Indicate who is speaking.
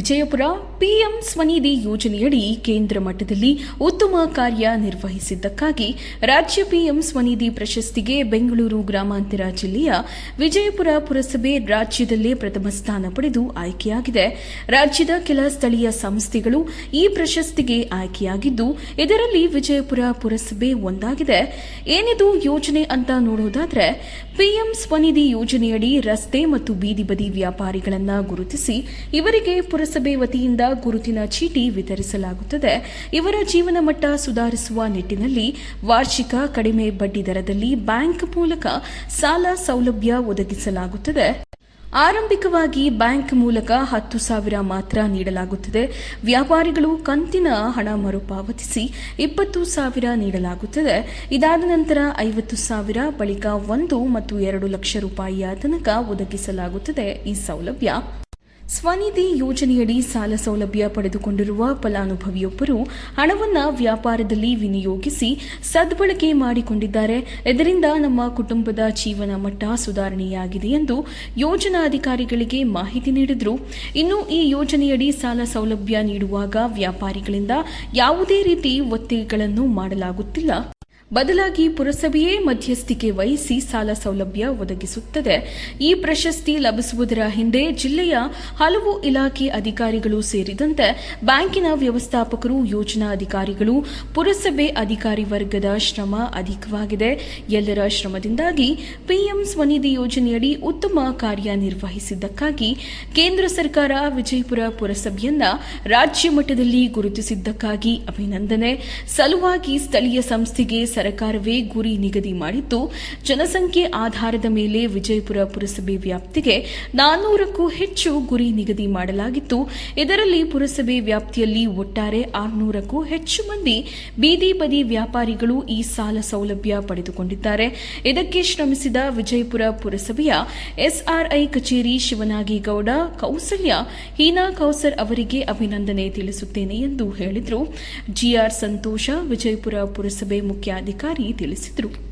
Speaker 1: Vijayapura PM Svanidhi ಯೋಜನೆಯಡಿ ಕೇಂದ್ರ ಮಟ್ಟದಲ್ಲಿ ಉತ್ತಮ ಕಾರ್ಯ ನಿರ್ವಹಿಸಿದ್ದಕ್ಕಾಗಿ ರಾಜ್ಯ ಪಿಎಂ ಸ್ವನಿಧಿ ಪ್ರಶಸ್ತಿಗೆ ಬೆಂಗಳೂರು ಗ್ರಾಮಾಂತರ ಜಿಲ್ಲೆಯ ವಿಜಯಪುರ ಪುರಸಭೆ ರಾಜ್ಯದಲ್ಲೇ ಪ್ರಥಮ ಸ್ಥಾನ ಪಡೆದು ಆಯ್ಕೆಯಾಗಿದೆ. ರಾಜ್ಯದ ಕೆಲ ಸ್ಥಳೀಯ ಸಂಸ್ಥೆಗಳು ಈ ಪ್ರಶಸ್ತಿಗೆ ಆಯ್ಕೆಯಾಗಿದ್ದು, ಇದರಲ್ಲಿ ವಿಜಯಪುರ ಪುರಸಭೆ ಒಂದಾಗಿದೆ. ಏನಿದು ಯೋಜನೆ ಅಂತ ನೋಡೋದಾದ್ರೆ, ಪಿಎಂ ಸ್ವನಿಧಿ ಯೋಜನೆಯಡಿ ರಸ್ತೆ ಮತ್ತು ಬೀದಿ ಬದಿ ವ್ಯಾಪಾರಿಗಳನ್ನು ಗುರುತಿಸಿ, ಇವರಿಗೆ ವತಿಯಿಂದ ಗುರುತಿನ ಚೀಟಿ ವಿತರಿಸಲಾಗುತ್ತದೆ. ಇವರ ಜೀವನ ಮಟ್ಟ ಸುಧಾರಿಸುವ ನಿಟ್ಟಿನಲ್ಲಿ ವಾರ್ಷಿಕ ಕಡಿಮೆ ಬಡ್ಡಿ ದರದಲ್ಲಿ ಬ್ಯಾಂಕ್ ಮೂಲಕ ಸಾಲ ಸೌಲಭ್ಯ ಒದಗಿಸಲಾಗುತ್ತದೆ. ಆರಂಭಿಕವಾಗಿ ಬ್ಯಾಂಕ್ ಮೂಲಕ ಹತ್ತು ಸಾವಿರ ಮಾತ್ರ ನೀಡಲಾಗುತ್ತದೆ. ವ್ಯಾಪಾರಿಗಳು ಕಂತಿನ ಹಣ ಮರುಪಾವತಿಸಿ ಇಪ್ಪತ್ತು ಸಾವಿರ ನೀಡಲಾಗುತ್ತದೆ. ಇದಾದ ನಂತರ ಐವತ್ತು ಸಾವಿರ ಬಳಿಕ ಒಂದು ಮತ್ತು ಎರಡು ಲಕ್ಷ ರೂಪಾಯಿಯ ತನಕ ಒದಗಿಸಲಾಗುತ್ತದೆ ಈ ಸೌಲಭ್ಯ. ಸ್ವನಿಧಿ ಯೋಜನೆಯಡಿ ಸಾಲ ಸೌಲಭ್ಯ ಪಡೆದುಕೊಂಡಿರುವ ಫಲಾನುಭವಿಯೊಬ್ಬರು ಹಣವನ್ನು ವ್ಯಾಪಾರದಲ್ಲಿ ವಿನಿಯೋಗಿಸಿ ಸದ್ಬಳಕೆ ಮಾಡಿಕೊಂಡಿದ್ದಾರೆ. ಇದರಿಂದ ನಮ್ಮ ಕುಟುಂಬದ ಜೀವನ ಮಟ್ಟ ಸುಧಾರಣೆಯಾಗಿದೆ ಎಂದು ಯೋಜನಾಧಿಕಾರಿಗಳಿಗೆ ಮಾಹಿತಿ ನೀಡಿದರು. ಇನ್ನು ಈ ಯೋಜನೆಯಡಿ ಸಾಲ ಸೌಲಭ್ಯ ನೀಡುವಾಗ ವ್ಯಾಪಾರಿಗಳಿಂದ ಯಾವುದೇ ರೀತಿ ಒತ್ತಿಗೆಗಳನ್ನು ಮಾಡಲಾಗುತ್ತಿಲ್ಲ. ಬದಲಾಗಿ ಪುರಸಭೆಯೇ ಮಧ್ಯಸ್ಥಿಕೆ ವಹಿಸಿ ಸಾಲ ಸೌಲಭ್ಯ ಒದಗಿಸುತ್ತದೆ. ಈ ಪ್ರಶಸ್ತಿ ಲಭಿಸುವುದರ ಹಿಂದೆ ಜಿಲ್ಲೆಯ ಹಲವು ಇಲಾಖೆ ಅಧಿಕಾರಿಗಳು ಸೇರಿದಂತೆ ಬ್ಯಾಂಕಿನ ವ್ಯವಸ್ಥಾಪಕರು ಯೋಜನಾ ಅಧಿಕಾರಿಗಳು ಪುರಸಭೆ ಅಧಿಕಾರಿ ವರ್ಗದ ಶ್ರಮ ಅಧಿಕವಾಗಿದೆ. ಎಲ್ಲರ ಶ್ರಮದಿಂದಾಗಿ ಪಿಎಂ ಸ್ವನಿಧಿ ಯೋಜನೆಯಡಿ ಉತ್ತಮ ಕಾರ್ಯನಿರ್ವಹಿಸಿದ್ದಕ್ಕಾಗಿ ಕೇಂದ್ರ ಸರ್ಕಾರ ವಿಜಯಪುರ ಪುರಸಭೆಯನ್ನ ರಾಜ್ಯ ಮಟ್ಟದಲ್ಲಿ ಗುರುತಿಸಿದ್ದಕ್ಕಾಗಿ ಅಭಿನಂದನೆ. ಸಲುವಾಗಿ ಸ್ಥಳೀಯ ಸಂಸ್ಥೆಗೆ ಸರ್ಕಾರವೇ ಗುರಿ ನಿಗದಿ ಮಾಡಿದ್ದು, ಜನಸಂಖ್ಯೆ ಆಧಾರದ ಮೇಲೆ ವಿಜಯಪುರ ಪುರಸಭೆ ವ್ಯಾಪ್ತಿಗೆ ನಾನ್ನೂರಕ್ಕೂ ಹೆಚ್ಚು ಗುರಿ ನಿಗದಿ ಮಾಡಲಾಗಿತ್ತು. ಇದರಲ್ಲಿ ಪುರಸಭೆ ವ್ಯಾಪ್ತಿಯಲ್ಲಿ ಒಟ್ಟಾರೆ ಆರುನೂರಕ್ಕೂ ಹೆಚ್ಚು ಮಂದಿ ಬೀದಿ ಬದಿ ವ್ಯಾಪಾರಿಗಳು ಈ ಸಾಲ ಸೌಲಭ್ಯ ಪಡೆದುಕೊಂಡಿದ್ದಾರೆ. ಇದಕ್ಕೆ ಶ್ರಮಿಸಿದ ವಿಜಯಪುರ ಪುರಸಭೆಯ ಎಸ್ಆರ್ಐ ಕಚೇರಿ ಶಿವನಾಗೇಗೌಡ, ಕೌಸಲ್ಯ ಹೀನಾ ಕೌಸರ್ ಅವರಿಗೆ ಅಭಿನಂದನೆ ತಿಳಿಸುತ್ತೇನೆ ಎಂದು ಹೇಳಿದರು. ಜಿಆರ್ ಸಂತೋಷ, ವಿಜಯಪುರ ಪುರಸಭೆ ಮುಖ್ಯಾಧಿಕಾರಿ ತಿಳಿಸಿದರು.